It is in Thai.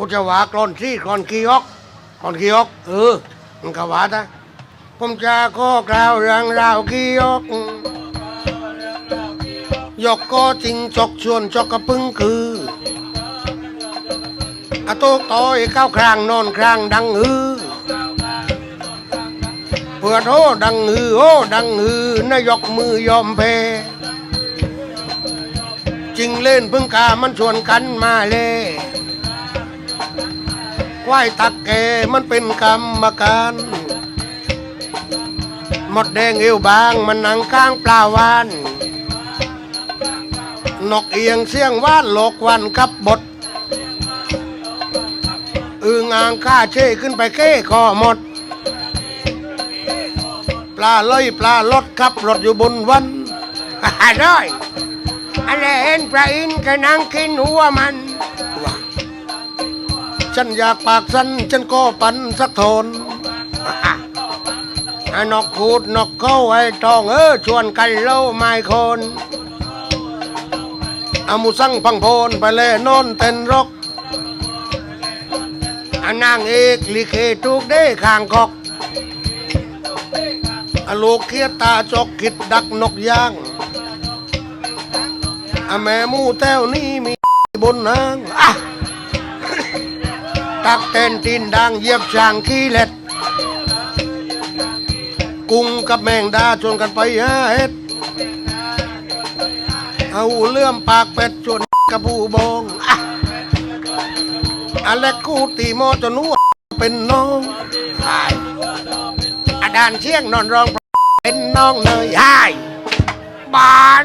กูจะว่ากรอนซี่กรอนกีออกกรอนกีออก เออมันก็ว่า ta ผมจะขอกล่าวเรื่องราวกีออกยกก็จริงจกชวนจกกระปึ้งคืออะโตกต่อยเข้าวครางนอนครางดังฮือเพื่อโทดังฮือโอ้ดังฮือนายกมือยอมแพ้จริงเล่นพึ่งกามันชวนกันมาเลย ควตักแกมันเป็นกรรมการ หมดแดงเอวบางมันนั่งข้างปลาวาน นกเอียงเสียงว่านโลกวันกับบทอึงอ่างข้าเช่ขึ้นไปเก้คอหมด ปลาเลยปลาลดขับรถอยู่บนวันได้อะไรเห็นพระอินทร์ก็นั่งกินหัวมัน ฉันอยากปากสั้นฉันก็ปันสักโทนไอ้นกพูดนกเข้าไอ้ทองเออชวนกันเล่าไม้คนอามุสั่งพังโพนไปเลยโนนเต้นรกอานางเอกลิเคทุกได้ข้างกอกอลูกเคียตาจกขิดดักนกย่างอแม่มูแต้วนี่มีบนนางอะ ตักเต้นตีนดังเหยียบช่างขี้เล็ด กุ้งกับแมงดาชวนกันไปหาเห็ด เอาเลื่อมปากเป็ดชวนกับผู้บองอะอเล็กกูตีโมจนหัวเป็นน้องอาดานเชียงนอนรองเป็นน้องเนยไอ้บาน